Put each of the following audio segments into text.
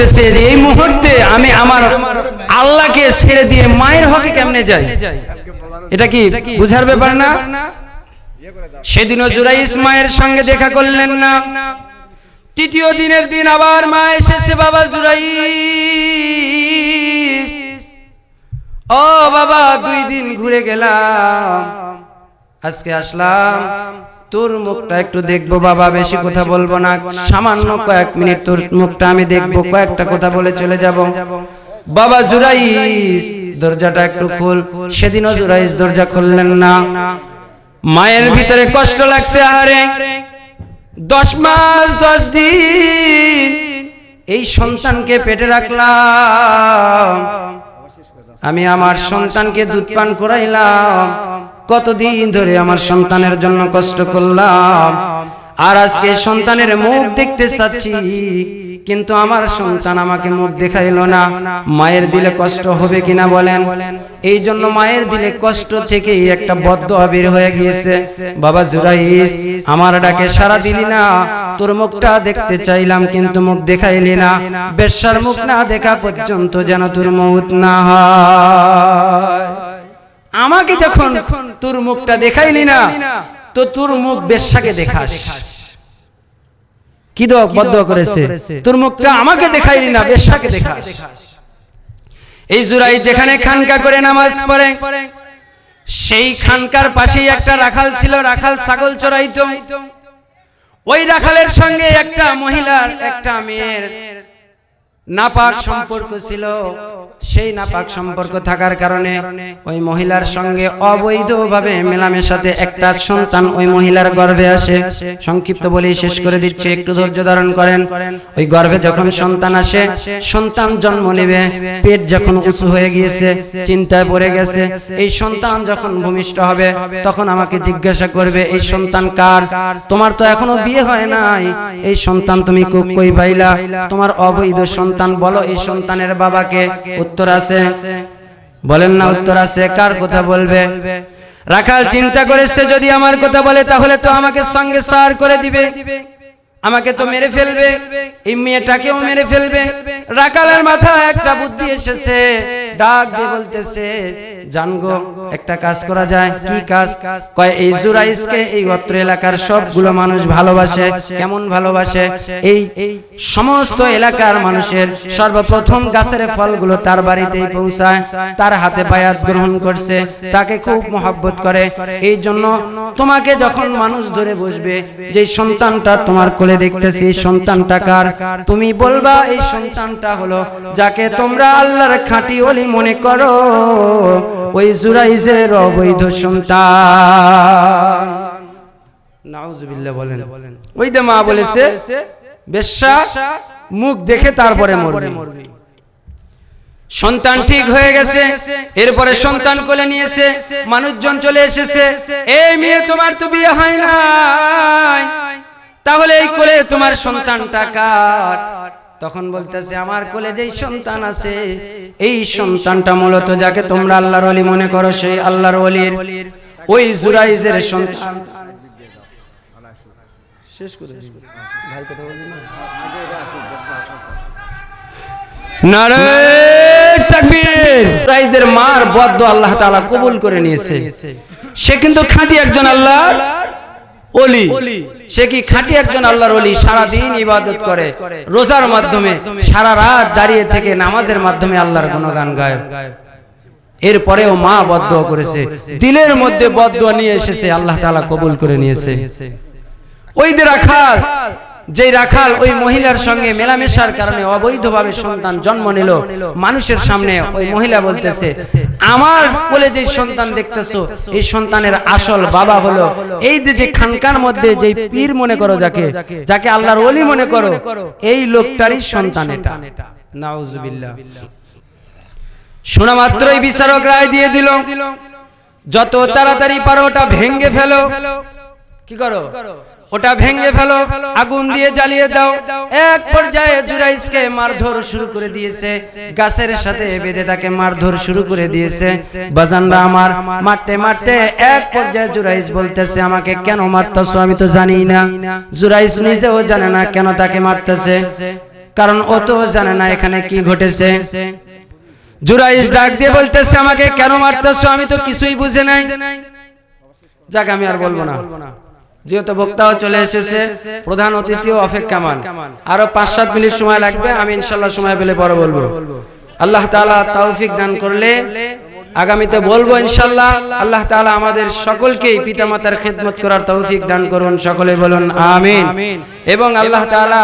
করতেছে যে, এই মুহূর্তে আমি আমার আল্লাহকে ছেড়ে দিয়ে মায়ের হকে কেমনে যাই? এটা কি বুঝার ব্যাপার না? সেদিনও জুরাইস মায়ের সঙ্গে দেখা করলেন না। তৃতীয় দিনের দিন আবার মা এসেছে, বাবা জুরাইস ও বাবা, দুই দিন ঘুরে গেলাম, আজকে আসলাম তোর মুখটা একটু দেখব বাবা, বেশি কথা বলব না। সামান্য কয়েক মিনিট তোর মুখটা আমি দেখব, কয়েকটা কথা বলে চলে যাব। বাবা জুরাইস, দরজাটা একটু খুল। সেদিনও জুরাইস দরজা খুললেন না। মায়ের ভিতরে কষ্ট লাগছে আরে দশ মাস, দশ দিন এই সন্তানকে পেটে রাখলাম। আমি আমার সন্তানকে দুধ পান করাইলাম। কতদিন ধরে আমার সন্তানের জন্য কষ্ট করলাম। আর আজকে সন্তানের মুখ দেখতে চাচ্ছি, কিন্তু আমার সন্তান আমাকে মুখ দেখাইল না। মায়ের দিলে কষ্ট হবে কিনা বলেন? এই জন্য মায়ের দিলে কষ্ট থেকেই একটা বদ্ধ বের হয়ে গিয়েছে। বাবা জুরাইস, আমার ডাকে সারা দিলি না। তোর মুখটা দেখতে চাইলাম, কিন্তু মুখ দেখাইলি না। বেশ্যার মুখ না দেখা পর্যন্ত যেন তোর মৌত না হয়। আমাকে যখন তোর মুখটা দেখাইলি না তো তোর মুখ বেশ্যাকে দেখাস। কি বদ্ধ করেছে? তোর মুখটা আমাকে দেখাইলি না বেশ্যাকে দেখাস। এই জুরাই যেখানে খানকা করে নামাজ পড়ে সেই খানকার পাশেই একটা রাখাল ছিল রাখাল ছাগল চড়াইতো। ওই রাখালের সঙ্গে একটা মহিলার একটা মেয়ের নাপাক সম্পর্ক ছিল। সেই নাপাক সম্পর্ক থাকার কারণে ওই মহিলার সঙ্গে অবৈধভাবে মেলামেশাতে একটা সন্তান ওই মহিলার গর্ভে আসে। সংক্ষিপ্ত বলেই শেষ করে দিচ্ছে একটু ধৈর্য ধারণ করেন। ওই গর্ভে যখন সন্তান আসে সন্তান জন্ম নেবে পেট যখন উঁচু হয়ে গিয়েছে চিন্তায় পড়ে গেছে। এই সন্তান যখন ভূমিষ্ঠ হবে তখন আমাকে জিজ্ঞাসা করবে এই সন্তান কার তোমার তো এখনও বিয়ে হয় নাই এই সন্তান তুমি কই পাইলা তোমার অবৈধ সন্তান বলো, এই সন্তানের বাবাকে উত্তর আছে। বলেন না উত্তর আছে, কার কথা বলবে? রাখাল চিন্তা করেছে, যদি আমার কথা বলে, তাহলে তো আমাকে সঙ্গে সার করে দিবে। আমাকে তো মেরে ফেলবে, এই মেয়েটাকেও মেরে ফেলবে। রাখালের মাথা একটা বুদ্ধি এসেছে, ডাক দিয়ে বলতেছে জানগো একটা কাজ করা যায়। কি কাজ? কয় এই জুরাইসকে এই অত্র এলাকার সবগুলো মানুষ ভালোবাসে। কেমন ভালোবাসে? এই সমস্ত এলাকার মানুষের সর্বপ্রথম গাছের ফলগুলো তার বাড়িতেই পৌঁছায়। তার হাতে বায়াত গ্রহণ করছে। তাকে খুব মহাব্বত করে। এই জন্য তোমাকে যখন মানুষ ধরে বসবে যে সন্তানটা তোমার কোলে দেখতেছি সন্তানটা কার তুমি বলবা এই সন্তানটা হলো যাকে তোমরা আল্লাহর খাঁটি অলি মনে করো। ওই জুরাইজের অবৈধ সন্তান। বলেন। ওই দে মা বলেছে, বেশ্যা মুখ দেখে তারপরে মরবে। সন্তান ঠিক হয়ে গেছে, এরপরে সন্তান কোলে নিয়েছে, মানুষজন চলে এসেছে, এই মেয়ে তোমার তো বিয়ে হয় নাই, তাহলে এই কোলে তোমার সন্তানটা কার? তখন বলতেছে আমার কোলে যেই সন্তান আছে এই সন্তানটা মূলত যাকে তোমরা আল্লাহর অলি মনে করো সেই আল্লাহর অলির ওই জুরাইজের সন্তান। শেষ করে ভাই কথা বলবেন না? নারে তাকবীর। রাইজের মার বদ্ধ আল্লাহ তাআলা কবুল করে নিয়েছে। সে কিন্তু খাঁটি একজন আল্লাহ। ওলি। সে কি খাঁটি একজন আল্লাহর ওলি? সারা দিন ইবাদত করে, রোজার মাধ্যমে, সারা রাত দাঁড়িয়ে থেকে নামাজের মাধ্যমে আল্লাহর গুণগান গায়। এরপরেও মা বদ্ধ করেছে। দিলের মধ্যে বদ্ধ নিয়ে এসেছে, আল্লাহ তাআলা কবুল করে নিয়েছে। ওই দেরা রাখাল যেই রাখাল ওই মহিলার সঙ্গে মেলামেশার কারণে অবৈধভাবে সন্তান জন্ম নিল, মানুষের সামনে ওই মহিলা বলতেছে, আমার কোলে যে সন্তান দেখতেছো, এই সন্তানের আসল বাবা হলো এই যে যে খানকার মধ্যে যে পীর মনে করো যাকে যাকে আল্লাহর ওলি মনে করো, এই লোকটারই সন্তান এটা। নাউজুবিল্লাহ। শোনা মাত্রই বিচারক রায় দিয়ে দিল, যত তাড়াতাড়ি পারো ওটা ভেঙ্গে ফেলো। কি করো? ওটা ভেঙে ফেলো আগুন দিয়ে জ্বালিয়ে দাও। এক পর্যায়ে জুরাইসকে মারধর শুরু করে দিয়েছে। গাছের সাথে বেঁধে তাকে মারধর শুরু করে দিয়েছে। বাজানরা আমার মারতে মারতে এক পর্যায়ে জুরাইস বলতেছে আমাকে কেন মারতেছো আমি তো জানি না। জুরাইস নিজেও জানে না কেন তাকে মারতেছে। কারণ ও তো জানে না এখানে কি ঘটেছে। জুরাইস ডাক দিয়ে বলতেছে আমাকে কেন মারতেছো আমি তো কিছুই বুঝে নাই। যাক আমি আর বলব না। যেহেতু বক্তাও চলে এসেছে, প্রধান অতিথিও অপেক্ষামান। আরও পাঁচ সাত মিনিট সময় লাগবে, আমি ইনশাল্লাহ সময় পেলে পরে বলব। আল্লাহ তালা তৌফিক দান করলে, আগামীতে বলব ইনশাল্লাহ আল্লাহ তালা আমাদের সকলকেই পিতামাতার খেদমত করার তৌফিক দান করুন, সকলে বলুন, আমিন। এবং আল্লাহ তাআলা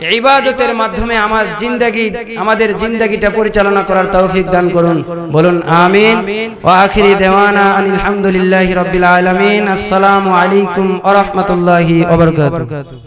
ইবাদতের মাধ্যমে আমার জিন্দাগি, আমাদের জিন্দেগিটা পরিচালনা করার তৌফিক দান করুন। বলুন, আমিন। ও আখিরি দেওয়ানা আলহামদুলিল্লাহি রাব্বিল আলামিন। আসসালামু আলাইকুম ওয়া রাহমাতুল্লাহি ওয়া বারাকাতুহু।